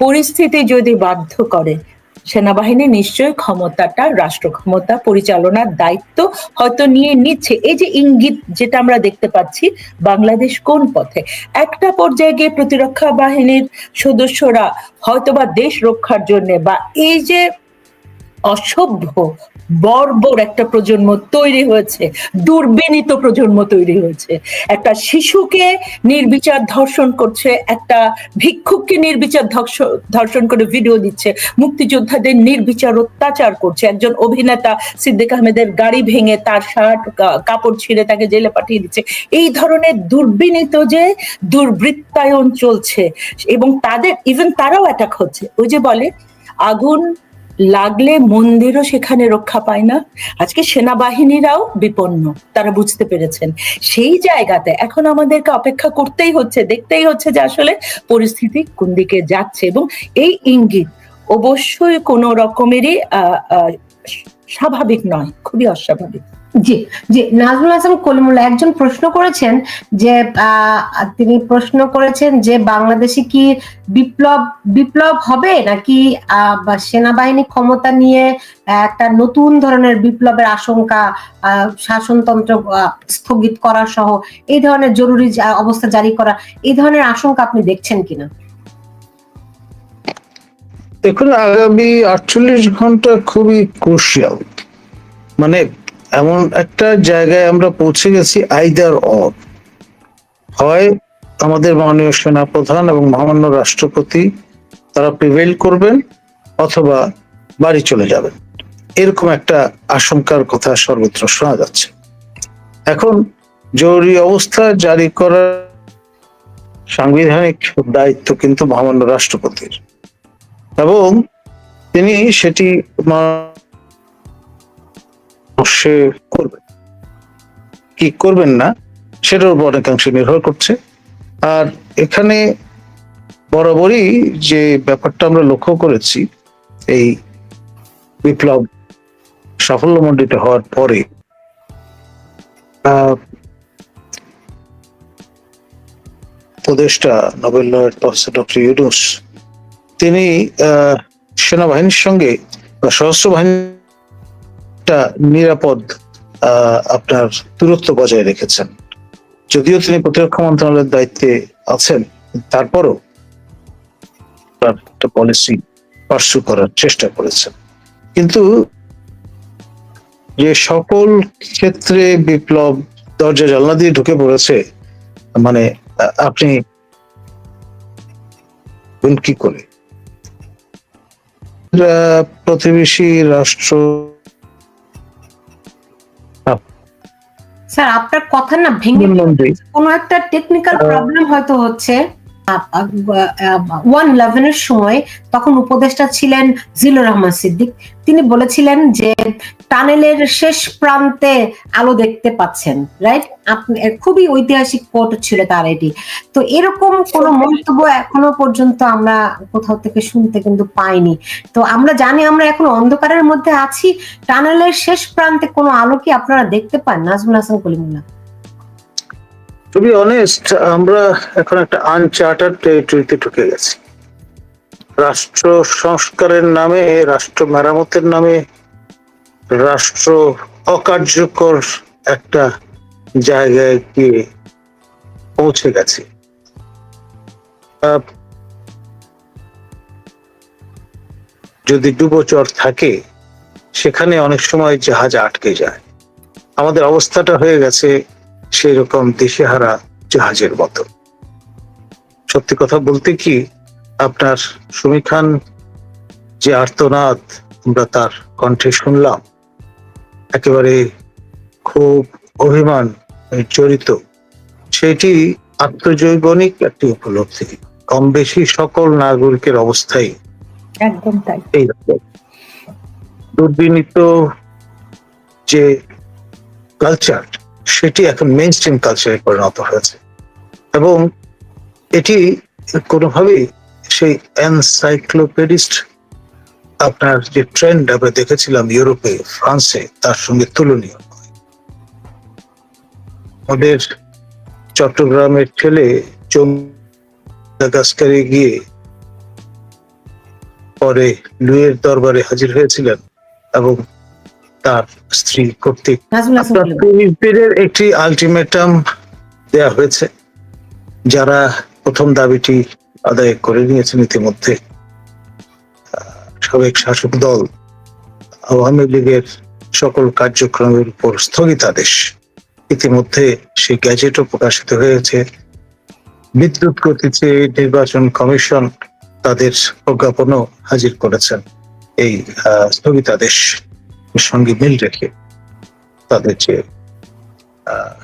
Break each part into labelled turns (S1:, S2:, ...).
S1: পরিস্থিতি যদি বাধ্য করে, সেনাবাহিনী নিশ্চয়ই ক্ষমতাটা রাষ্ট্র ক্ষমতা পরিচালনার দায়িত্ব হয়তো নিয়ে নিচ্ছে। এই যে ইঙ্গিত যেটা আমরা দেখতে পাচ্ছি, বাংলাদেশ কোন পথে? একটা পর্যায়ে গিয়ে প্রতিরক্ষা বাহিনীর সদস্যরা হয়তোবা দেশ রক্ষার জন্য বা এই যে অসভ্য বর্বর একটা প্রজন্ম তৈরি হয়েছে, দুর্বিনীত প্রজন্ম তৈরি হয়েছে। একটা শিশুকে নির্বিচার ধর্ষণ করছে, একটা ভিক্ষুককে নির্বিচার ধর্ষণ করে ভিডিও দিচ্ছে, মুক্তিযোদ্ধাদের নির্বিচার অত্যাচার করছে। একজন অভিনেতা সিদ্দিক আহমেদের গাড়ি ভেঙে তার শার্ট কাপড় ছিঁড়ে তাকে জেলে পাঠিয়ে দিচ্ছে। এই ধরনের দুর্বিনীত যে দুর্বৃত্তায়ন চলছে, এবং তাদের ইভেন তারাও অ্যাটাক হচ্ছে। ওই যে বলে, আগুন লাগলে মন্দিরও সেখানে রক্ষা পায় না। আজকে সেনাবাহিনীরাও বিপন্ন, তারা বুঝতে পেরেছেন। সেই জায়গাতে এখন আমাদেরকে অপেক্ষা করতেই হচ্ছে, দেখতেই হচ্ছে যে আসলে পরিস্থিতি কোন দিকে যাচ্ছে এবং এই ইঙ্গিত অবশ্যই কোনো রকমেরই স্বাভাবিক নয়, খুবই অস্বাভাবিক।
S2: জি জি, নাজমুল হাসান কলিমুল্লাহ, একজন প্রশ্ন করেছেন যে তিনি প্রশ্ন করেছেন যে বাংলাদেশে কি বিপ্লব বিপ্লব হবে নাকি সেনাবাহিনী ক্ষমতা নিয়ে একটা নতুন ধরনের বিপ্লবের আশঙ্কা শাসনতন্ত্র স্থগিত করা সহ, এই ধরনের জরুরি অবস্থা জারি করা, এই ধরনের আশঙ্কা আপনি দেখছেন কিনা?
S3: দেখুন, আগামী আটচল্লিশ ঘণ্টা খুবই ক্রুশিয়াল মানে এমন একটা জায়গায় আমরা পৌঁছে গেছি আইদার অর হয় আমাদের মাননীয় সেনাপ্রধান এবং মহামান্য রাষ্ট্রপতি তারা প্রিভেল করবেন অথবা বাড়ি চলে যাবেন। এরকম একটা আশঙ্কার কথা সর্বত্র শোনা যাচ্ছে। এখন জরুরি অবস্থা জারি করার সাংবিধানিক দায়িত্ব কিন্তু মহামান্য রাষ্ট্রপতির। এবং তিনি সেটি সে করবেন কি করবেন না, সেটার উপর অনেকাংশে নির্ভর করছে। আর এখানে বরাবরই যে ব্যাপারটা আমরা লক্ষ্য করেছি, এই বিপ্লব সাফল্যমণ্ডিত হওয়ার পরে উপদেষ্টা নোবেল লয়ের প্রফেসর ডক্টর ইউনুস, তিনি সেনাবাহিনীর সঙ্গে বা সশস্ত্র বাহিনীটা নিরাপদ আপনার দূরত্ব বজায় রেখেছেন। যদিও তিনি প্রতিরক্ষা মন্ত্রণালয়ের দায়িত্বে আছেন, তারপরও একটা পলিসি পার্সু করার চেষ্টা করেছেন। কিন্তু যে সকল ক্ষেত্রে বিপ্লব দরজা জানলা দিয়ে ঢুকে পড়েছে মানে আপনি কি করে? প্রতিবেশী রাষ্ট্র
S2: স্যার আপনার কথা না ভেঙে
S3: প্রধানমন্ত্রী
S2: কোনো একটা টেকনিক্যাল প্রবলেম হয়তো হচ্ছে। ওয়ান ইলেভেনের সময় তখন উপদেষ্টা ছিলেন জিলুর রহমান সিদ্দিক। তিনি বলেছিলেন যে টানেলের শেষ প্রান্তে আলো দেখতে পাচ্ছেন রাইট আপনি খুবই ঐতিহাসিক কোট ছিল তার এটি। তো এরকম কোনো মন্তব্য এখনও পর্যন্ত আমরা কোথাও থেকে শুনতে কিন্তু পাইনি। তো আমরা জানি আমরা এখন অন্ধকারের মধ্যে আছি। টানেলের শেষ প্রান্তে কোনো আলো কি আপনারা দেখতে পান? Nazmul Hasan Kalimullah.
S3: To be honest আমরা এখন একটা আনচার্টার টেরিটরিতে ঢুকে গেছি। রাষ্ট্র সংস্কারের নামে, রাষ্ট্র মেরামতের নামে, রাষ্ট্র অকার্যকর একটা জায়গায় গিয়ে পৌঁছে গেছে। যদি ডুবোচর থাকে, সেখানে অনেক সময় জাহাজ আটকে যায়। আমাদের অবস্থাটা হয়ে গেছে সেই রকম দিশেহারা জাহাজের মতো। সত্যি কথা বলতে কি আপনার সুমি খান যে আর্তনাদ আমরা তার কণ্ঠে শুনলাম একেবারে খুব অভিমান জড়িত। সেটি আত্মজৈবনিক একটি উপলব্ধি। কম বেশি সকল নাগরিকের অবস্থাই
S1: একদম তাই।
S3: দুর্বিনীত যে কালচার সেটি এখন মেইন স্ট্রিম কালচারে পরিণত হয়েছে। এবং এটি কোনোভাবেই সেই এনসাইক্লোপেডিস্ট আপনার যে ট্রেন্ড আমরা দেখেছিলাম ইউরোপে, ফ্রান্সে, তার সঙ্গে তুলনীয় নয়। আমাদের চট্টগ্রামের ছেলে জম্মু গিয়ে পরে লুয়ের দরবারে হাজির হয়েছিলেন এবং তার স্ত্রী কর্তৃক। একটি আলটিমেটাম দেয়া হয়েছে যারা প্রথম দাবিটি আদায় করে নিয়েছেন ইতিমধ্যে। সাবেক শাসক দল আওয়ামী লীগের সকল কার্যক্রমের উপর স্থগিতাদেশ। ইতিমধ্যে সেই গ্যাজেটও প্রকাশিত হয়েছে। বিদ্যুৎ গতিতে নির্বাচন কমিশন তাদের প্রজ্ঞাপনও হাজির করেছেন। এই স্থগিতাদেশ। সঙ্গে মিল রেখে তাদের যে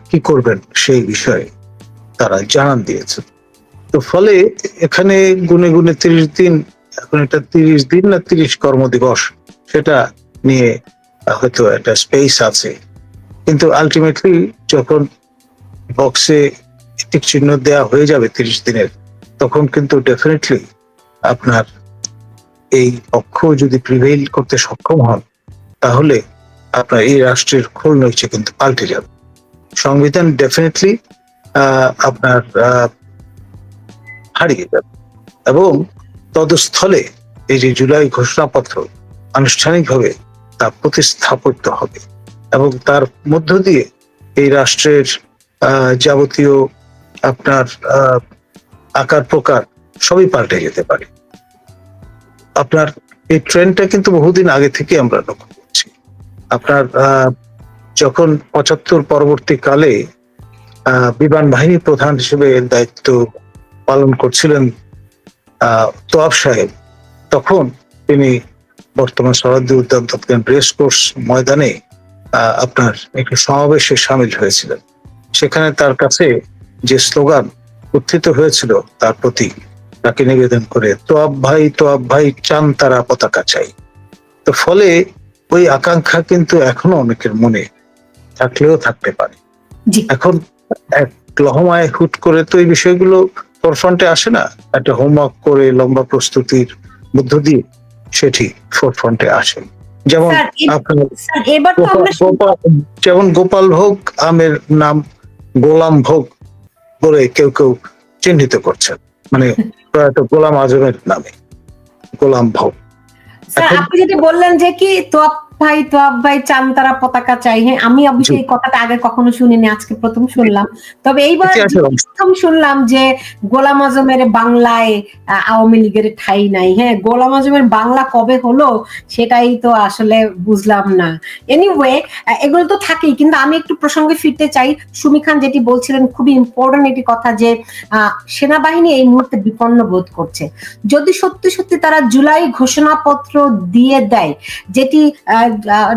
S3: কি করবেন সেই বিষয়ে তারা জানান দিয়েছে। তো ফলে এখানে গুনে গুনে তিরিশ দিন, এখন এটা তিরিশ দিন না তিরিশ কর্মদিবস সেটা নিয়ে হয়তো একটা স্পেস আছে। কিন্তু আলটিমেটলি যখন বক্সে টিক চিহ্ন দেওয়া হয়ে যাবে তিরিশ দিনের, তখন কিন্তু ডেফিনেটলি আপনার এই পক্ষ যদি প্রিভেইল করতে সক্ষম হন তাহলে আপনার এই রাষ্ট্রের খোল নইছে কিন্তু পাল্টে যাবে। সংবিধান ডেফিনেটলি আপনার হারিয়ে যাবে। এবং তদস্থলে এই যে জুলাই ঘোষণাপত্র আনুষ্ঠানিকভাবে তা প্রতিস্থাপিত হবে এবং তার মধ্য দিয়ে এই রাষ্ট্রের যাবতীয় আপনার আকার প্রকার সবই পাল্টে যেতে পারে। আপনার এই ট্রেনটা কিন্তু বহুদিন আগে থেকে আমরা লক্ষ্য আপনার যখন পঁচাত্তর পরবর্তীকালে বিমান বাহিনী প্রধান হিসেবে দায়িত্ব পালন করছিলেন তোয়াব সাহেব, তখন তিনি বর্তমান সরহদ্দি উদ্যান তৎকালীন রেস কোর্স ময়দানে আপনার একটি সমাবেশে সামিল হয়েছিলেন। সেখানে তার কাছে যে স্লোগান উত্থিত হয়েছিল, তার প্রতি তাকে নিবেদন করে, তোয়াব ভাই তোয়াব ভাই, চান তারা পতাকা চাই। তো ফলে ওই আকাঙ্ক্ষা কিন্তু এখনও অনেকের মনে থাকলেও থাকতে পারে। এখন এক লহমায় হুট করে তো এই বিষয়গুলো ফোরফ্রন্টে আসে না? একটা হোমওয়ার্ক করে লম্বা প্রস্তুতির মধ্য দিয়ে সেটি ফোরফ্রন্টে আসে। যেমন যেমন গোপাল ভোগ আমের নাম গোলাম ভোগ বলে কেউ কেউ চিহ্নিত করছেন। মানে প্রয়াত গোলাম আজমের নামে। গোলাম ভোগ।
S2: স্যার আপনি যেটা বললেন যে কি ভাই তোয়াব ভাই চান তারা পতাকা চাই। হ্যাঁ আমি অবশ্যই এই কথাটা আগে কখনো শুনিনি আজকে প্রথম শুনলাম। তবে এইবার প্রথম শুনলাম যে গোলাম আজমের বাংলায় আওয়ামী লীগের ঠাই নাই। হ্যাঁ গোলাম আজমের বাংলা কবে হলো সেটাই তো আসলে বুঝলাম না। এনিওয়ে এগুলো তো থাকেই কিন্তু আমি একটু প্রসঙ্গে ফিরতে চাই। সুমি খান যেটি বলছিলেন খুবই ইম্পর্টেন্ট একটি কথা যে আহ, সেনাবাহিনী এই মুহূর্তে বিপন্ন বোধ করছে। যদি সত্যি সত্যি তারা জুলাই ঘোষণাপত্র দিয়ে দেয় যেটি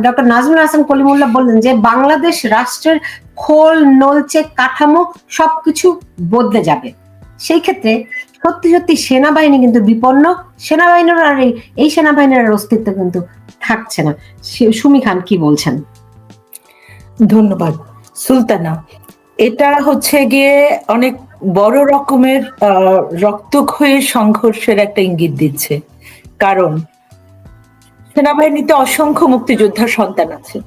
S2: ডক্টর নাজমুল হাসান কলিমুল্লাহ বললেন যে, বাংলাদেশ রাষ্ট্রের খোল, নলচে, কাঠামো সবকিছু বদলে যাবে। সেই ক্ষেত্রে সত্যি সত্যি সেনাবাহিনী কিন্তু বিপন্ন। সেনাবাহিনীর আর এই- সেনাবাহিনীর আর অস্তিত্ব কিন্তু থাকছে না। সুমি খান কি বলছেন?
S1: ধন্যবাদ। সুলতানা, এটা হচ্ছে গিয়ে অনেক বড় রকমের রক্তক্ষয়ী সংঘর্ষের একটা ইঙ্গিত দিচ্ছে। কারণ সেনাবাহিনীতে অসংখ্য মুক্তিযোদ্ধার সন্তান আছে।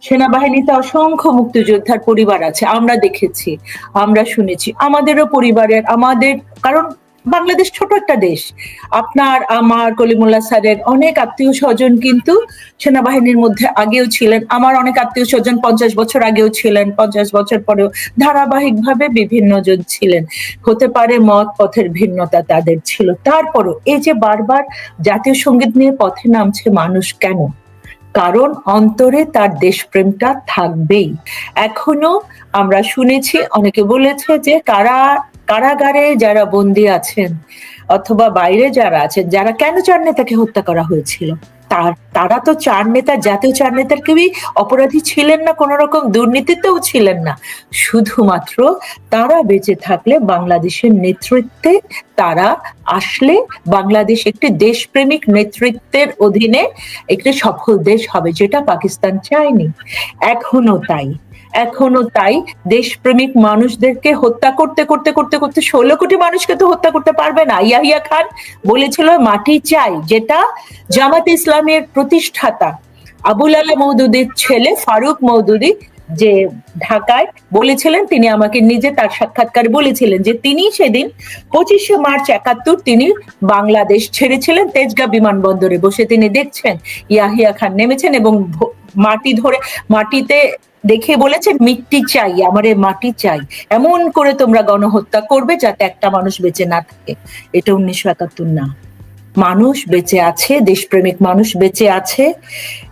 S1: সেনাবাহিনীতে অসংখ্য মুক্তিযোদ্ধার পরিবার আছে। আমরা দেখেছি, আমরা শুনেছি। আমাদেরও পরিবারের, আমাদের, কারণ বাংলাদেশ ছোট একটা দেশ। আপনার, আমার কলিমুল্লাহ স্যারের অনেক আত্মীয় স্বজন কিন্তু সেনাবাহিনীর মধ্যে আগেও ছিলেন। আমার অনেক আত্মীয় স্বজন পঞ্চাশ বছর আগেও ছিলেন। পঞ্চাশ বছর পরেও ধারাবাহিকভাবে বিভিন্ন জন ছিলেন। হতে পারে মত পথের ভিন্নতা তাদের ছিল। তারপরও এই যে বারবার জাতীয় সংগীত নিয়ে পথে নামছে মানুষ কেন? কারণ অন্তরে তার দেশপ্রেমটা থাকবেই। এখনও আমরা শুনেছি, অনেকে বলেছে যে কারা কারাগারে যারা বন্দী আছেন অথবা বাইরে যারা আছেন, যারা কেন চার নেতাকে হত্যা করা হয়েছিল? তার, তারা তো চার নেতা, জাতীয় চার নেতার কেউই অপরাধী ছিলেন না কোন রকম দুর্নীতিতেও ছিলেন না। শুধুমাত্র তারা বেঁচে থাকলে বাংলাদেশের নেতৃত্বে তারা আসলে বাংলাদেশ একটি দেশপ্রেমিক নেতৃত্বের অধীনে একটি সফল দেশ হবে, যেটা পাকিস্তান চায়নি। এখনও তাই। এখনও তাই। দেশপ্রেমিক মানুষদেরকে হত্যা করতে করতে করতে করতে ষোলো কোটি মানুষকে তো হত্যা করতে পারবে না। ইয়াহিয়া খান বলেছিল, মাটি চাই। যেটা জামাত ইসলামের প্রতিষ্ঠাতা আবুল আলা মৌদুদির ছেলে ফারুক মৌদুদি যে ঢাকায় বলেছিলেন, তিনি আমাকে নিজে তার সাক্ষাৎকার বলেছিলেন যে তিনি সেদিন পঁচিশে মার্চ একাত্তর তিনি বাংলাদেশ ছেড়েছিলেন, তেজগাঁ বিমানবন্দরে বসে তিনি দেখছেন ইয়াহিয়া খান নেমেছেন এবং মাটি ধরে, মাটিতে দেখে বলেছেন, মিট্টি চাই, আমার মাটি চাই। এমন করে তোমরা গণহত্যা করবে যাতে একটা মানুষ বেঁচে না থাকে। এটা উনিশশো একাত্তর না। মানুষ বেঁচে আছে, দেশপ্রেমিক মানুষ বেঁচে আছে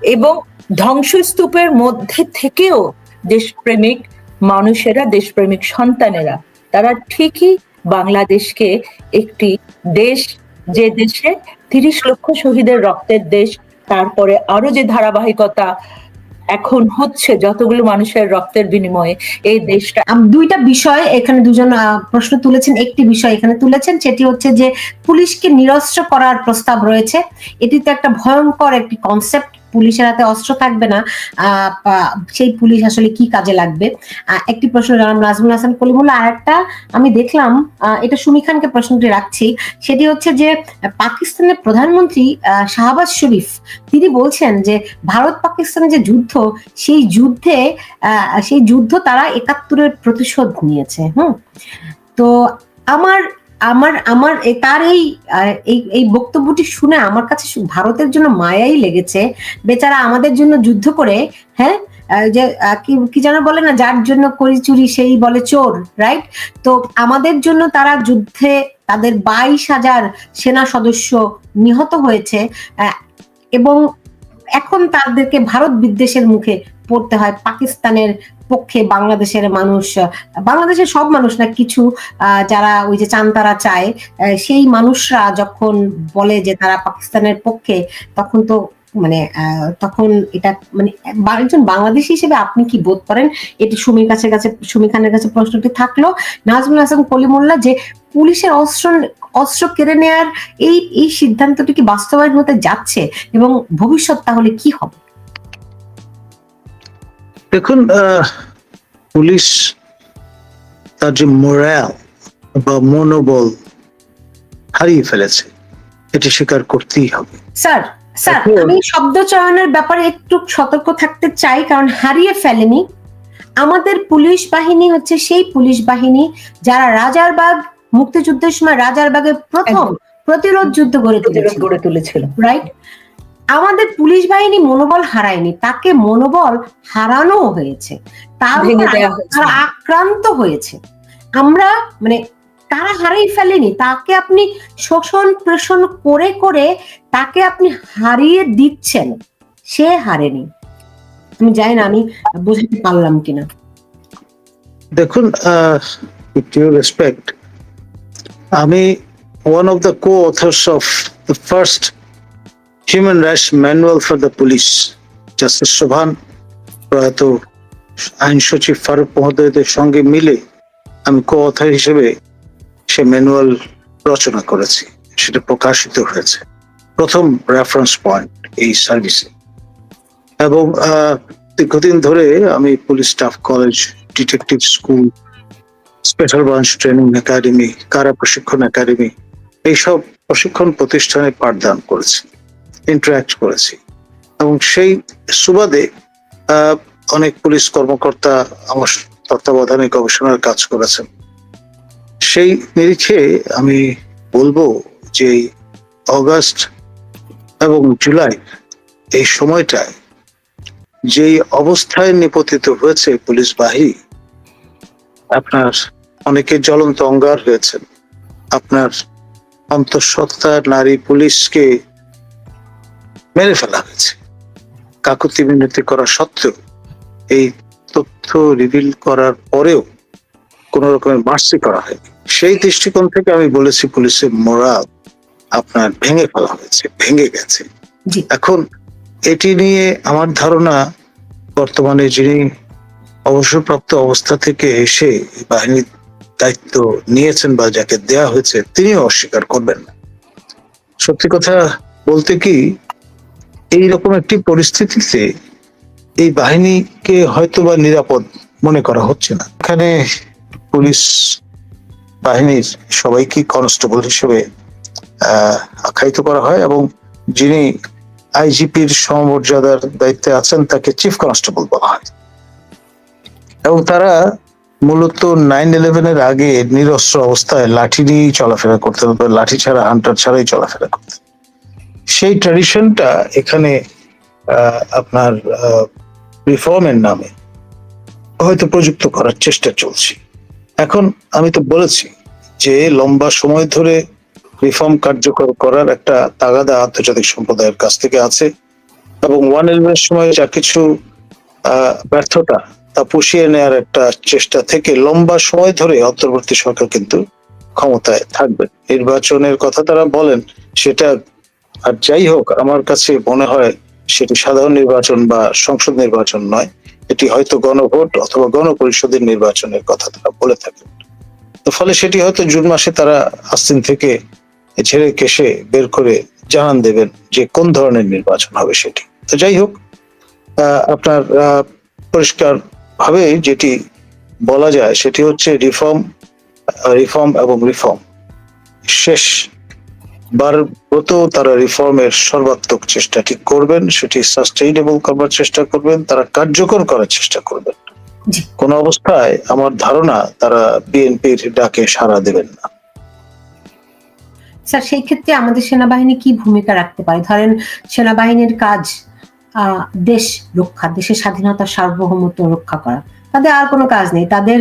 S1: এবং ধ্বংসস্তূপের মধ্যে থেকেও দেশপ্রেমিক মানুষেরা, দেশপ্রেমিক সন্তানেরা, তারা ঠিকই বাংলাদেশকে একটি দেশ, যে দেশে তিরিশ লক্ষ শহীদের রক্তের দেশ, তারপরে আরও যে ধারাবাহিকতা এখন হচ্ছে যতগুলো মানুষের রক্তের বিনিময়ে এই দেশটা
S2: দুইটা বিষয় এখানে দুজন প্রশ্ন তুলেছেন, একটি বিষয় এখানে তুলেছেন, সেটি হচ্ছে যে পুলিশকে নিরস্ত্র করার প্রস্তাব রয়েছে। এটি তো একটা ভয়ঙ্কর একটি কনসেপ্ট পুলিশের হাতে অস্ত্র থাকবে না সেই পুলিশ আসলে কি কাজে লাগবে? একটি প্রশ্ন জানাম নাজমুল হাসান কলিমুল্লাহ, আর একটা আমি দেখলাম এটা সুমি খানকে প্রশ্নটি রাখছি, সেটি হচ্ছে যে পাকিস্তানের প্রধানমন্ত্রী শাহবাজ শরীফ, তিনি বলছেন যে ভারত পাকিস্তানের যে যুদ্ধ, সেই যুদ্ধে সেই যুদ্ধ তারা একাত্তরের প্রতিশোধ নিয়েছে, হুম? তো আমার আমার আমার তার এই এই বক্তব্যটি শুনে আমার কাছে ভারতের জন্য মায়াই লেগেছে। বেচারা আমাদের জন্য যুদ্ধ করে হ্যাঁ? যে কি যেন বলে না, যার জন্য করি চুরি সেই বলে চোর রাইট তো আমাদের জন্য তারা যুদ্ধে তাদের বাইশ হাজার সেনা সদস্য নিহত হয়েছে। এবং এখন তাদেরকে ভারত বিদ্বেষের মুখে পড়তে হয়, পাকিস্তানের পক্ষে বাংলাদেশের মানুষ, বাংলাদেশের সব মানুষ না, কিছু যারা ওই যে চান্তারা চায় সেই মানুষরা যখন বলে যে তারা পাকিস্তানের পক্ষে, তখন তো মানে তখন এটা মানে একজন বাংলাদেশী হিসেবে আপনি কি বোধ করেন? এটি সুমির কাছে কাছে সুমি খানের কাছে প্রশ্নটি থাকল। নাজমুল হাসান কলিমুল্লাহ যে পুলিশের অস্ত্র অস্ত্র কেড়ে নেয়ার এই এই সিদ্ধান্তটি কি বাস্তবায়ন হতে যাচ্ছে এবং ভবিষ্যৎ তাহলে কি হবে?
S3: দেখুন পুলিশ তার যে মোরাল বা মনোবল হারিয়ে ফেলেছে এটি স্বীকার করতেই হবে।
S2: স্যার স্যার আমি শব্দ চয়নের ব্যাপারে একটু সতর্ক থাকতে চাই কারণ হারিয়ে ফেলেনি। আমাদের পুলিশ বাহিনী হচ্ছে সেই পুলিশ বাহিনী যারা রাজারবাগ মুক্তিযুদ্ধের সময় রাজারবাগের প্রথম প্রতিরোধ যুদ্ধ গড়ে তুলেছিল। রাইট আমাদের পুলিশ বাহিনী মনোবল হারায়নি তাকে মনোবল হারানো হয়েছে। তার আক্রান্ত হয়েছে। আমরা মানে তারা হারিয়ে ফেলেনি তাকে আপনি শোষণ প্রেষণ করে করে তাকে আপনি হারিয়ে দিচ্ছেন সে হারেনি। আমি জানি না আমি বোঝাতে পারলাম কিনা।
S3: দেখুন রেসপেক্ট আমি one of the coauthors of the first human rights manual for the police justice Shovan প্রয়াত আইন সচিব ফারুক মহোদয়দের সঙ্গে মিলে আমি কো অথার হিসেবে সে ম্যানুয়াল রচনা করেছি, সেটা প্রকাশিত হয়েছে। প্রথম রেফারেন্স পয়েন্ট এই সার্ভিসে এবং দীর্ঘদিন ধরে আমি police staff college detective school special branch training academy কারা প্রশিক্ষণ একাডেমি এইসব প্রশিক্ষণ প্রতিষ্ঠানে পাঠদান করেছি। ইন্টারাক্ট করেছি। এবং সেই সুবাদে অনেক পুলিশ কর্মকর্তা আমার তত্ত্বাবধানে গবেষণার কাজ করেছেন। সেই নিরিখে আমি বলব যে অগাস্ট এবং জুলাই এই সময়টায় যেই অবস্থায় নিপতিত হয়েছে পুলিশ বাহিনী আপনার অনেকে জ্বলন্ত অঙ্গার হয়েছেন। আপনার অন্তঃসত্ত্বা নারী পুলিশকে মেরে ফেলা হয়েছে। কাকুতি মিনতি করা সত্ত্বেও এই তথ্য রিভিল করার পরেও কোন রকমের মার্সি করা হয়নি। সেই দৃষ্টিকোণ থেকে আমি বলেছি পুলিশের মোরাল আপনার ভেঙে ফেলা হয়েছে ভেঙে গেছে। এখন এটি নিয়ে আমার ধারণা বর্তমানে যিনি অবসরপ্রাপ্ত অবস্থা থেকে এসে বাহিনীর দায়িত্ব নিয়েছেন বা যাকে দেয়া হয়েছে তিনিও অস্বীকার করবেন না। সত্যি কথা বলতে কি এইরকম একটি পরিস্থিতিতে এই বাহিনীকে হয়তো বা নিরাপদ মনে করা হচ্ছে না। এখানে পুলিশ বাহিনীর সবাইকে কনস্টেবল হিসেবে আখ্যায়িত করা হয় এবং যিনি আইজিপির সমমর্যাদার দায়িত্বে আছেন তাকে চিফ কনস্টেবল বলা হয়। এবং তারা মূলত নাইন ইলেভেনের আগে নিরস্ত্র অবস্থায় লাঠি নিয়েই চলাফেরা করতেন লাঠি ছাড়া, হান্টার ছাড়াই চলাফেরা করতেন। সেই ট্র্যাডিশনটা এখানে আপনার রিফর্মের নামে হয়তো প্রযুক্ত করার চেষ্টা চলছে। এখন আমি তো বলেছি যে লম্বা সময় ধরে রিফর্ম কার্যকর করার একটা তাগাদা আন্তর্জাতিক সম্প্রদায়ের কাছ থেকে আছে এবং ওয়ান ইলেভেনের সময় যা কিছু ব্যর্থতা তা পুষিয়ে নেওয়ার একটা চেষ্টা থেকে লম্বা সময় ধরে অন্তর্বর্তী সরকার কিন্তু ক্ষমতায় থাকবে। নির্বাচনের কথা তারা বলেন, সেটা আর যাই হোক, আমার কাছে মনে হয় সেটি সাধারণ নির্বাচন বা সংসদ নির্বাচন নয়। এটি হয়তো গণভোট অথবা গণপরিষদের নির্বাচনের কথা তারা বলে থাকেন তো ফলে সেটি হয়তো জুন মাসে তারা আস্তিন থেকে ঝেড়ে কেশে বের করে জানান দেবেন যে কোন ধরনের নির্বাচন হবে সেটি। তো যাই হোক আপনার পরিষ্কার ভাবে যেটি বলা যায় সেটি হচ্ছে রিফর্ম রিফর্ম এবং রিফর্ম। শেষ বার ব্রত তারা রিফর্মের সর্বাত্মক চেষ্টাটি করবেন সেটি সাস্টেইনেবল করবার চেষ্টা করবেন তারা কার্যকর করার চেষ্টা করবেন। কোন অবস্থায় আমার ধারণা তারা বিএনপির ডাকে সাড়া দেবেন না।
S2: স্যার সেই ক্ষেত্রে আমাদের সেনাবাহিনী কি ভূমিকা রাখতে পারে? ধরেন সেনাবাহিনীর কাজ আহ, দেশ রক্ষা দেশের স্বাধীনতা সার্বভৌমত্ব রক্ষা করা। তাদের আর কোনো কাজ নেই। তাদের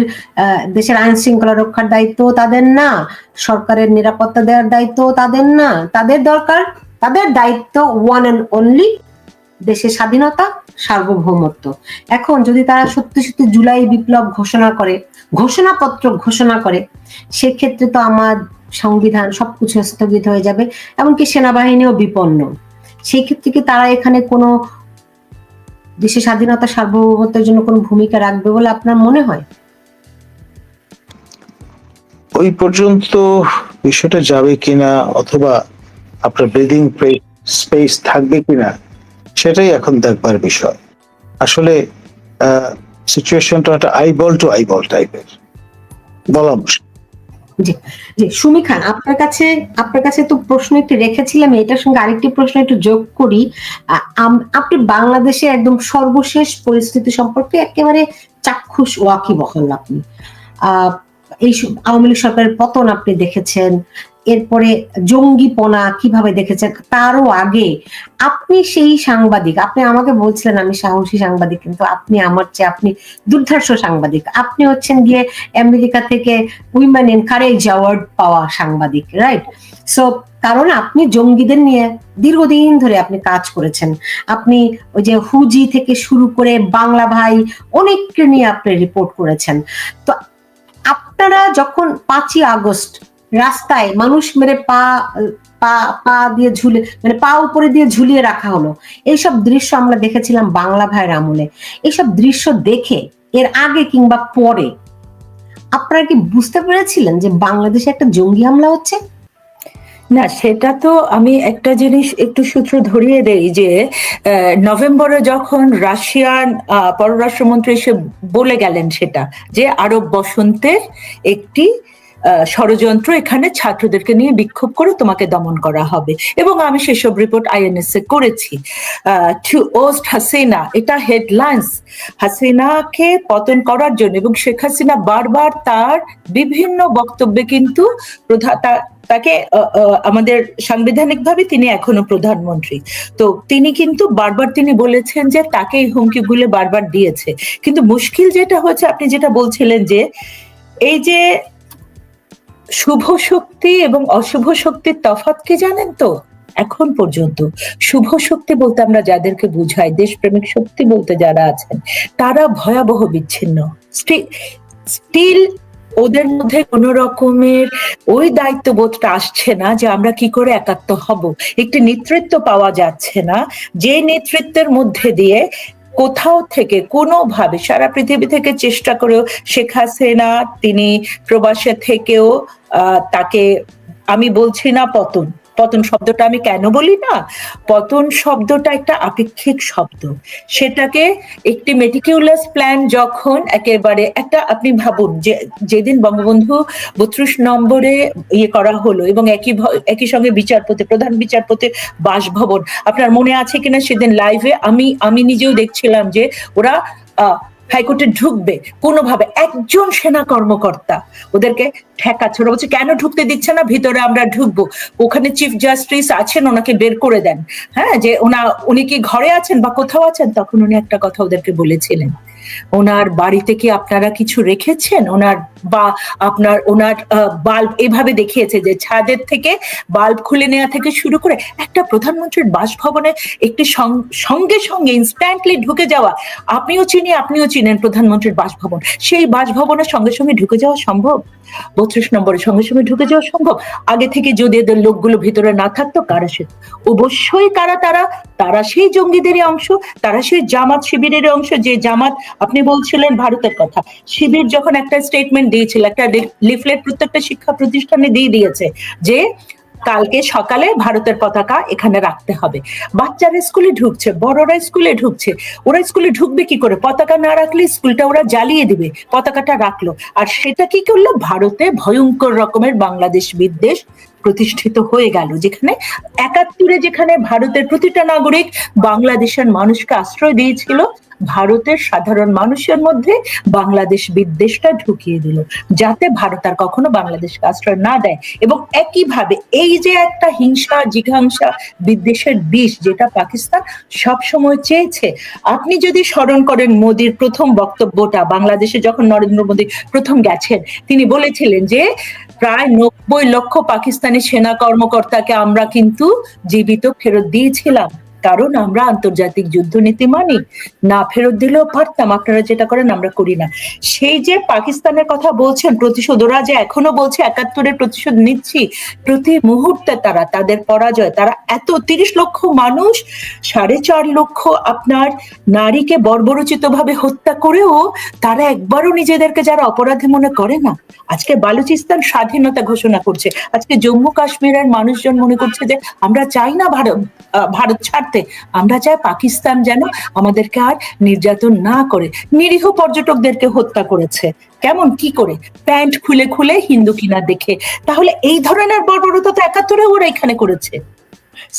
S2: দেশের আইন শৃঙ্খলা রক্ষার দায়িত্ব তাদের না। সরকারের নিরাপত্তা দেওয়ার দায়িত্ব তাদের না। তাদের দরকার, তাদের দায়িত্ব ওয়ান অ্যান্ড অনলি দেশের স্বাধীনতা, সার্বভৌমত্ব। এখন যদি তারা সত্যি সত্যি জুলাই বিপ্লব ঘোষণা করে, ঘোষণাপত্র ঘোষণা করে, সেক্ষেত্রে তো আমার সংবিধান সবকিছু স্থগিত হয়ে যাবে। এমনকি সেনাবাহিনীও বিপন্ন। সেই ক্ষেত্রে কি তারা এখানে কোনো দেশের স্বাধীনতা সার্বভৌমত্বের জন্য কোনো ভূমিকা রাখবে বলে আপনার মনে হয়?
S3: ওই পর্যন্ত বিষয়টা যাবে কিনা অথবা আপনার ব্রিদিং স্পেস থাকবে কিনা, সেটাই এখন দেখবার বিষয়। আসলে সিচুয়েশনটা একটা আইবল টু আইবল টাইপের বলা মুশকিল।
S2: জি সুমি খান, আপনার কাছে আপনার কাছে তো প্রশ্ন একটু রেখেছিলাম, এটার সঙ্গে আরেকটি প্রশ্ন একটু যোগ করি। আপনি বাংলাদেশে একদম সর্বশেষ পরিস্থিতি সম্পর্কে একেবারে চাক্ষুষ ওয়াকিবহল আপনি। এই আওয়ামী লীগ সরকারের পতন আপনি দেখেছেন এরপরে জঙ্গিপনা কীভাবে দেখেছেন? তারও আগে আপনি সেই সাংবাদিক, আপনি আমাকে বলছিলেন আমি সাহসী সাংবাদিক, কিন্তু আপনি আমার চেয়ে আপনি দুর্ধর্ষ সাংবাদিক। আপনি হচ্ছেন গিয়ে আমেরিকা থেকে উইমেন ইন কারেজ অ্যাওয়ার্ড পাওয়া সাংবাদিক রাইট সো কারণ আপনি জঙ্গিদের নিয়ে দীর্ঘদিন ধরে আপনি কাজ করেছেন। আপনি ওই যে হুজি থেকে শুরু করে বাংলা ভাই অনেককে নিয়ে আপনি রিপোর্ট করেছেন। তো আপনারা যখন পাঁচই আগস্ট রাস্তায় মানুষ মেরে পা পা পা দিয়ে ঝুলে মানে পা উপরে দিয়ে ঝুলিয়ে রাখা হলো। এইসব দৃশ্য আমরা দেখেছিলাম বাংলা ভাইয়ের আমলে। এইসব দৃশ্য দেখে এর আগে কিংবা পরে আপনারা কি বুঝতে পেরেছিলেন যে বাংলাদেশে একটা জঙ্গি হামলা হচ্ছে?
S1: না সেটা তো আমি একটা জিনিস একটু সূত্র ধরিয়ে দেই যে নভেম্বরে যখন রাশিয়ান পররাষ্ট্রমন্ত্রী এসে বলে গেলেন সেটা যে আরব বসন্তের একটি আহ, ষড়যন্ত্র এখানে ছাত্রদেরকে নিয়ে বিক্ষোভ করে তোমাকে দমন করা হবে। এবং আমি সেসব রিপোর্ট আইএনএস এ করেছি। টু ওস্ট হাসিনা, এটা হেডলাইন্স হাসিনাকে পতন করার জন্য এবং শেখ হাসিনা বারবার তার বিভিন্ন বক্তব্যে কিন্তু প্রধা- তা- তাকে আমাদের সাংবিধানিক ভাবে তিনি এখনও প্রধানমন্ত্রী। তো তিনি কিন্তু বারবার তিনি বলেছেন যে তাকে এই হুমকিগুলো বারবার দিয়েছে। কিন্তু মুশকিল যেটা হয়েছে, আপনি যেটা বলছিলেন যে, এই যে শুভ শক্তি এবং অশুভ শক্তির তফাৎ কি জানেন তো? এখন পর্যন্ত শুভ শক্তি বলতে আমরা যাদেরকে বুঝাই, দেশপ্রেমিক শক্তি বলতে যারা আছেন, তারা ভয়াবহ বিচ্ছিন্ন। স্টিল ওদের মধ্যে কোন রকমের ওই দায়িত্ববোধটা আসছে না যে আমরা কি করে একাত্ম হব। একটি নেতৃত্ব পাওয়া যাচ্ছে না। যে নেতৃত্বের মধ্যে দিয়ে কোথাও থেকে, কোনোভাবে সারা পৃথিবী থেকে চেষ্টা করেও শেখ হাসিনা, তিনি প্রবাসে থেকেও তাকে, আমি বলছি না পতন। পতন শব্দটা আমি কেন বলি না? পতন শব্দটা একটা আপেক্ষিক শব্দ। সেটাকে একটি মেটিকিউলাস প্ল্যান যখন একেবারে একটা আপনি ভাবুন যে, যেদিন বঙ্গবন্ধু বত্রিশ নম্বরে ইয়ে করা হলো এবং একই একই সঙ্গে বিচারপতি, প্রধান বিচারপতির বাসভবন, আপনার মনে আছে কিনা সেদিন লাইভে আমি আমি নিজেও দেখছিলাম যে ওরা হাইকোর্টে ঢুকবে কোনোভাবে একজন সেনা কর্মকর্তা। ওদেরকে ঠেকাচ্ছে ওরা বলছে, কেন ঢুকতে দিচ্ছে না? ভিতরে আমরা ঢুকবো। ওখানে চিফ জাস্টিস আছেন, ওনাকে বের করে দেন। হ্যাঁ যে ওনা, উনি কি ঘরে আছেন বা কোথাও আছেন? তখন উনি একটা কথা ওদেরকে বলেছিলেন। ওনার বাড়িতে কি আপনারা কিছু রেখেছেন? ওনার বা আপনার, ওনার বাল্ব এভাবে দেখিয়েছে যে ছাদের থেকে বাল্ব খুলে নেওয়া থেকে শুরু করে একটা প্রধানমন্ত্রীর বাসভবনে একটি সঙ্গে সঙ্গে ইনস্ট্যান্টলি ঢুকে যাওয়া, আপনিও চিনি, আপনিও চিনেন প্রধানমন্ত্রীর বাসভবন। সেই বাসভবনের সঙ্গে সঙ্গে ঢুকে যাওয়া সম্ভব? বত্রিশ নম্বরের সঙ্গে সঙ্গে ঢুকে যাওয়া সম্ভব। আগে থেকে যদি এদের লোকগুলো ভিতরে না থাকতো, কারা সে অবশ্যই কারা তারা? তারা সেই জঙ্গিদেরই অংশ, তারা সেই জামাত শিবিরের অংশ। যে জামাত, আপনি বলছিলেন ভারতের কথা। শিবির যখন একটা স্টেটমেন্ট দিয়েছিল, একটা লিফলেট প্রত্যেকটা শিক্ষা প্রতিষ্ঠানে দিয়ে দিয়েছে যে কালকে সকালে ভারতের পতাকা এখানে রাখতে হবে। বাচ্চারা স্কুলে ঢুকছে, বড়রা স্কুলে ঢুকছে। ওরা স্কুলে ঢুকবে কি করে? পতাকা না রাখলে স্কুলটা ওরা জ্বালিয়ে দিবে, পতাকাটা রাখল। আর সেটা কি করল? ভারতে ভয়ঙ্কর রকমের বাংলাদেশ বিদ্বেষ প্রতিষ্ঠিত হয়ে গেল, যেখানে একাত্তরে যেখানে ভারতের প্রতিটা নাগরিক বাংলাদেশের মানুষকে আশ্রয় দিয়েছিল ভারতের সাধারণ মানুষের মধ্যে বাংলাদেশ বিদ্বেষটা ঢুকিয়ে দিল, যাতে ভারত আর কখনো বাংলাদেশকে আশ্রয় না দেয়। এবং একইভাবে এই যে একটা হিংসা, জিঘাংসা, বিদ্বেষের বিষ যেটা পাকিস্তান সব সময় চেয়েছে, আপনি যদি স্মরণ করেন মোদির প্রথম বক্তব্যটা, বাংলাদেশে যখন নরেন্দ্র মোদী প্রথম গেছেন, তিনি বলেছিলেন যে, প্রায় নব্বই লক্ষ পাকিস্তানি সেনা কর্মকর্তাকে আমরা কিন্তু জীবিত ফেরত দিয়েছিলাম। কারণ আমরা আন্তর্জাতিক যুদ্ধনীতি মানি, না ফেরত দিলেও পারতাম, আপনারা যেটা করেন আমরা করি না। সেই যে পাকিস্তানের কথা বলছেন, প্রতিশোধ, ওরা যে এখনও বলছে একাত্তরের প্রতিশোধ নিচ্ছি, প্রতি মুহূর্তে তারা, তাদের পরাজয়, তারা এত তিরিশ লক্ষ মানুষ, সাড়ে চার লক্ষ আপনার নারীকে বর্বরচিত ভাবে হত্যা করেও তারা একবারও নিজেদেরকে যারা অপরাধী মনে করে না। আজকে বালুচিস্তান স্বাধীনতা ঘোষণা করছে। আজকে জম্মু কাশ্মীরের মানুষজন মনে করছে যে আমরা চাই না ভারত ভারত ছাড়তে। আমরা চাই পাকিস্তান যেন আমাদেরকে আর নির্যাতন না করে, নিরীহ পর্যটকদেরকে হত্যা করেছে। কেমন, কি করে? প্যান্ট খুলে খুলে হিন্দু কিনা দেখে। তাহলে এই ধরনের বর্বরতা তো একাত্তরে ওরা এখানে করেছে।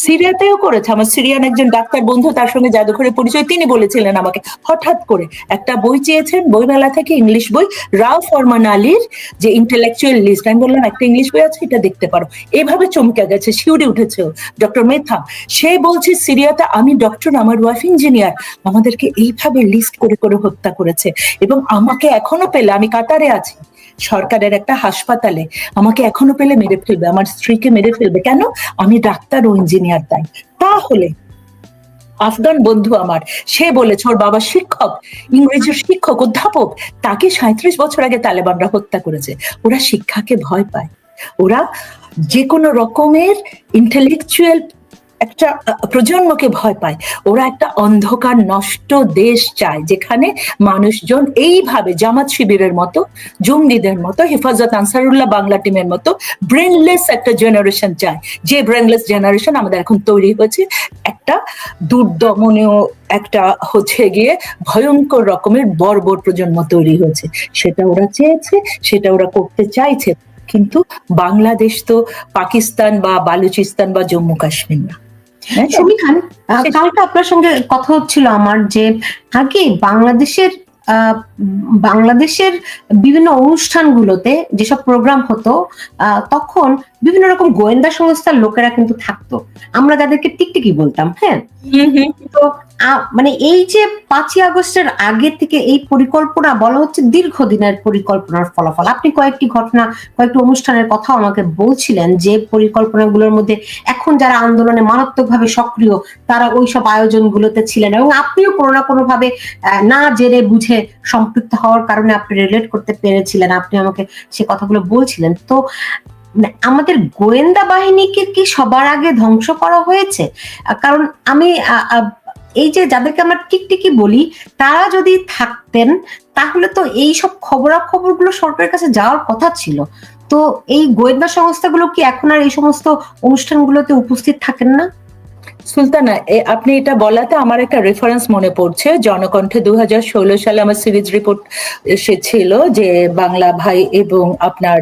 S1: সিরিয়াতেও করেছে। আমার সিরিয়ান একজন ডাক্তার বন্ধু, তার সঙ্গে জাদুঘরে পরিচয়, তিনি বলেছিলেন আমাকে, হঠাৎ করে একটা বই চেয়েছেন, বইমেলা থেকে ইংলিশ বই, রাও ফরমান আলীর যে ইন্টেলেকচুয়াল লিস্ট আমি বললাম, একটা ইংলিশ বই আছে, এটা দেখতে পারো। এভাবে চমকে গেছে, শিউরে উঠেছে ডক্টর মেথা সে বলছে, সিরিয়াতে আমি ডক্টর, আমার ওয়াইফ ইঞ্জিনিয়ার আমাদেরকে এইভাবে লিস্ট করে করে হত্যা করেছে এবং আমাকে এখনও পেলে, আমি কাতারে আছি। সরকারের একটা হাসপাতালে আমাকে এখনও পেলে মেরে ফেলবে, আমার স্ত্রীকে মেরে ফেলবে। কেন? আমি ডাক্তার ও ইঞ্জিনিয়ার তাই। তাহলে আফগান বন্ধু আমার, সে বলেছে, ওর বাবা শিক্ষক, ইংরেজির শিক্ষক, অধ্যাপক, তাকে সাঁত্রিশ বছর আগে তালেবানরা হত্যা করেছে। ওরা শিক্ষাকে ভয় পায়। ওরা যে কোনো রকমের ইন্টেলেকচুয়াল একটা প্রজন্মকে ভয় পায়। ওরা একটা অন্ধকার, নষ্ট দেশ চায়, যেখানে মানুষজন এইভাবে জামাত শিবিরের মতো, জঙ্গিদের মতো, হেফাজত আনসারুল্লাহ বাংলা টিমের মতো ব্রেনলেস একটা জেনারেশন চায়। যে ব্রেনলেস জেনারেশন আমাদের এখন তৈরি হয়েছে, একটা দুর্দমনীয় একটা হচ্ছে গিয়ে ভয়ঙ্কর রকমের বর্বর প্রজন্ম তৈরি হয়েছে। সেটা ওরা চেয়েছে, সেটা ওরা করতে চাইছে। কিন্তু বাংলাদেশ তো পাকিস্তান বা বালুচিস্তান বা জম্মু কাশ্মীর না?
S2: সুমি খান কালকে আপনার সঙ্গে কথা হচ্ছিল আমার যে আগে বাংলাদেশের আহ, বাংলাদেশের বিভিন্ন অনুষ্ঠানগুলোতে যেসব প্রোগ্রাম হতো আহ, তখন বিভিন্ন রকম গোয়েন্দা সংস্থার লোকেরা কিন্তু থাকতো। আমরা যাদেরকে টিকটিকি বলতাম হ্যাঁ? তো মানে এই যে পাঁচই আগস্টের আগে থেকে এই পরিকল্পনা বলা হচ্ছে দীর্ঘদিনের পরিকল্পনার ফলাফল। আপনি কয়েকটি ঘটনা কয়েকটি অনুষ্ঠানের কথা আমাকে বলছিলেন যে পরিকল্পনাগুলোর মধ্যে এখন যারা আন্দোলনে মারাত্মকভাবে সক্রিয় তারা ওই ওইসব আয়োজনগুলোতে ছিলেন এবং আপনিও কোনো না কোনো ভাবে না জেনে বুঝে সম্পৃক্ত হওয়ার কারণে আপনি রিলেট করতে পেরেছিলেন। আপনি আমাকে সে কথাগুলো বলছিলেন। তো আমাদের গোয়েন্দা বাহিনীকে কি সবার আগে ধ্বংস করা হয়েছে? কারণ আমি এই যে যাদেরকে আমরা টিকটিকি বলি, তারা যদি থাকতেন, তাহলে তো এই সব খবরাখবরগুলো সরকারের কাছে যাওয়ার কথা ছিল। তো এই গোয়েন্দা সংস্থাগুলো কি এখন আর এই সমস্ত অনুষ্ঠানগুলোতে উপস্থিত থাকেন না?
S1: সুলতানা আপনি এটা বলাতে আমার একটা রেফারেন্স মনে পড়ছে। জনকণ্ঠে দুই হাজার ষোলো সালে আমার সিরিজ রিপোর্ট এসেছিল যে বাংলা ভাই এবং আপনার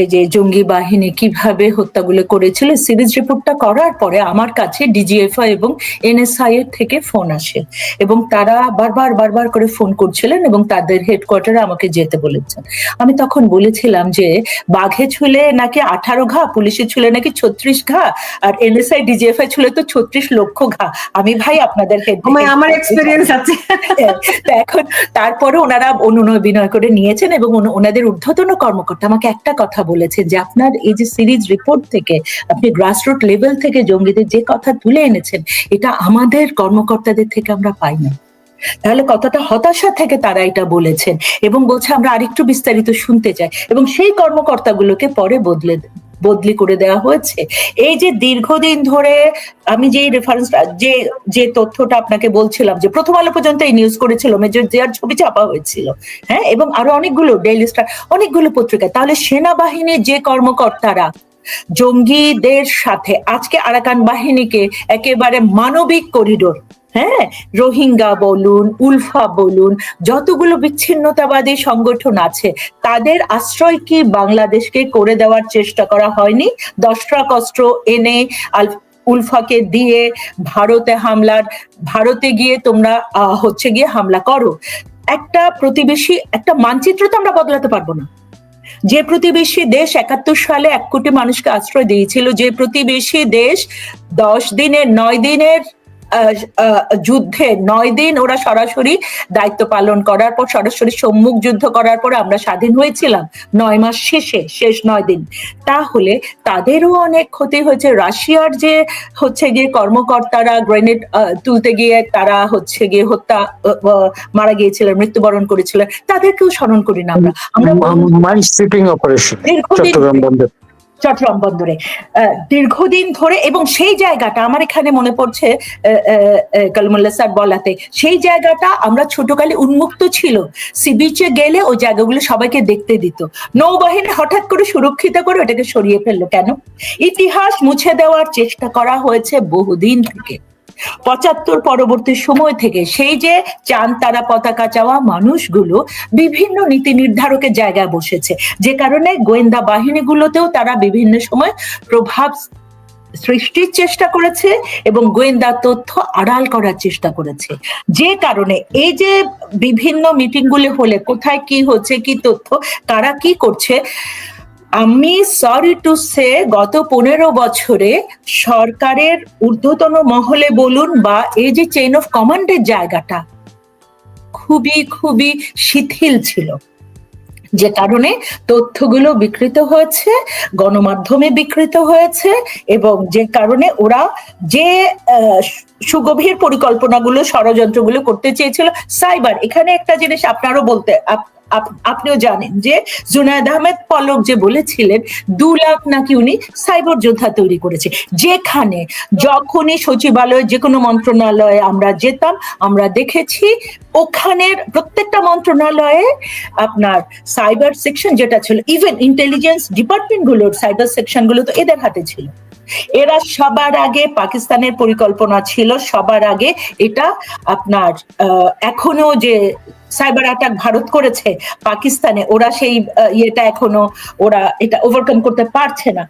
S1: এই যে জঙ্গি বাহিনী কীভাবে হত্যাগুলো করেছিল সিরিজ রিপোর্টটা করার পরে আমার কাছে ডিজিএফআই এবং এনএসআই এর থেকে ফোন আসে এবং তারা বারবার বারবার করে ফোন করছিলেন এবং তাদের হেডকোয়ার্টারে আমাকে যেতে বলেছেন। আমি তখন বলেছিলাম যে, বাঘে ছুলে নাকি আঠারো ঘা, পুলিশে ছুলে নাকি ছত্রিশ ঘা, আর এনএসআই ডিজিএফআই ছুলে তো ছত্রিশ লক্ষ ঘা। আমি ভাই আপনাদের
S2: আমার- এক্সপিরিয়েন্স আছে।
S1: এখন তারপরে ওনারা অনুনয় বিনয় করে নিয়েছেন এবং ওনাদের ঊর্ধ্বতন কর্মকর্তা আমাকে একটা কথা বলেছেন যে আপনার এই যে সিরিজ রিপোর্ট থেকে আপনি গ্রাসরুট লেভেল থেকে জঙ্গিদের যে কথা তুলে এনেছেন এটা আমাদের কর্মকর্তাদের থেকে আমরা পাই না। তাহলে কতটা হতাশা থেকে তারা এটা বলেছেন এবং বলছে আমরা আরেকটু বিস্তারিত শুনতে চাই এবং সেই কর্মকর্তাগুলোকে পরে বদলে বদলি করে দেওয়া হয়েছে। এই যে দীর্ঘদিন ধরে আমি যে রেফারেন্স যে যে তথ্যটা আপনাকে বলছিলাম যে প্রথম আলো পর্যন্ত এই নিউজ করেছিল মেজর জিয়ার ছবি চাপা হয়েছিল হ্যাঁ? এবং আরও অনেকগুলো ডেইলি স্টার অনেকগুলো পত্রিকা, তাহলে সেনাবাহিনীর যে কর্মকর্তারা, জঙ্গিদের সাথে, আজকে আরাকান বাহিনীকে একেবারে মানবিক করিডোর হ্যাঁ? রোহিঙ্গা বলুন, উলফা বলুন, যতগুলো বিচ্ছিন্নতাবাদী সংগঠন আছে, তাদের আশ্রয় কি বাংলাদেশকে করে দেওয়ার চেষ্টা করা হয়নি? দশটা কষ্ট এনে উলফাকে দিয়ে ভারতে হামলার, ভারতে গিয়ে তোমরা হচ্ছে গিয়ে হামলা করো। একটা প্রতিবেশী, একটা মানচিত্র তো আমরা বদলাতে পারব না। যে প্রতিবেশী দেশ একাত্তর সালে এক কোটি মানুষকে আশ্রয় দিয়েছিল, যে প্রতিবেশী দেশ দশ দিনের, নয় দিনের যুদ্ধে নয় দিন ওরা সরাসরি দায়িত্ব পালন করার পর সরাসরি সম্মুখ যুদ্ধ করার পর আমরা স্বাধীন হয়েছিলাম নয় মাস শেষে শেষ নয় দিন। তাহলে তাদেরও অনেক ক্ষতি হয়েছে। রাশিয়ার যে হচ্ছে গিয়ে কর্মকর্তারা গ্রেনেড তুলতে গিয়ে তারা হচ্ছে গিয়ে হত্যা মারা গিয়েছিলেন মৃত্যুবরণ করেছিলেন তাদেরকেও স্মরণ করি না আমরা। আমরা
S3: অপারেশন চট্টগ্রাম বন্দরে।
S1: দীর্ঘদিন ধরে এবং সেই জায়গাটা আমার এখানে মনে পড়ছে কালমুল্লা স্যার বলাতে, সেই জায়গাটা আমরা ছোটকালে উন্মুক্ত ছিল। সি বিচে গেলে ওই জায়গাগুলো সবাইকে দেখতে দিত। নৌবাহিনী হঠাৎ করে সুরক্ষিত করে ওটাকে সরিয়ে ফেলল কেন? ইতিহাস মুছে দেওয়ার চেষ্টা করা হয়েছে বহুদিন থেকে। পঁচাত্তর পরবর্তী সময় থেকে সেই যে চাঁদ, তারা, পতাকা চাওয়া মানুষগুলো বিভিন্ন নীতি নির্ধারকের জায়গায় বসেছে। যে কারণে গোয়েন্দা বাহিনীগুলোতেও তারা বিভিন্ন সময় প্রভাব সৃষ্টির চেষ্টা করেছে এবং গোয়েন্দা তথ্য আড়াল করার চেষ্টা করেছে। যে কারণে এই যে বিভিন্ন মিটিংগুলো হলে কোথায় কি হচ্ছে, কি তথ্য কারা কি করছে আমি সরি টু সে গত পনেরো বছরে সরকারের ঊর্ধ্বতন মহলে বলুন বা এই যে চেইন অফ কমান্ডের জায়গাটা খুবই খুবই শিথিল ছিল। যে কারণে তথ্যগুলো বিকৃত হয়েছে, গণমাধ্যমে বিকৃত হয়েছে এবং যে কারণে ওরা যে সুগভীর পরিকল্পনাগুলো, ষড়যন্ত্রগুলো করতে চেয়েছিল, সাইবার। এখানে একটা জিনিস আপনারও বলতে আপনিও জানেন যে জুনায়দ আহমেদ পলক যে বলেছিলেন, দু লাখ নাকি উনি সাইবার যোদ্ধা তৈরি করেছে। যেখানে যখনই সচিবালয় যে কোনো মন্ত্রণালয়ে আমরা যেতাম, আমরা দেখেছি ওখানের প্রত্যেকটা মন্ত্রণালয়ে আপনার সাইবার সেকশন যেটা ছিল ইভেন ইন্টেলিজেন্স ডিপার্টমেন্টগুলোর সাইবার সেকশনগুলো তো এদের হাতে ছিল। এরা সবার আগে পাকিস্তানের পরিকল্পনা ছিল, সবার আগে এটা আপনার এখনও যে সাইবার অ্যাটাক ভারত করেছে পাকিস্তানে, ওরা সেই ইয়েটা এখনও ওরা এটা ওভারকাম করতে পারছে না।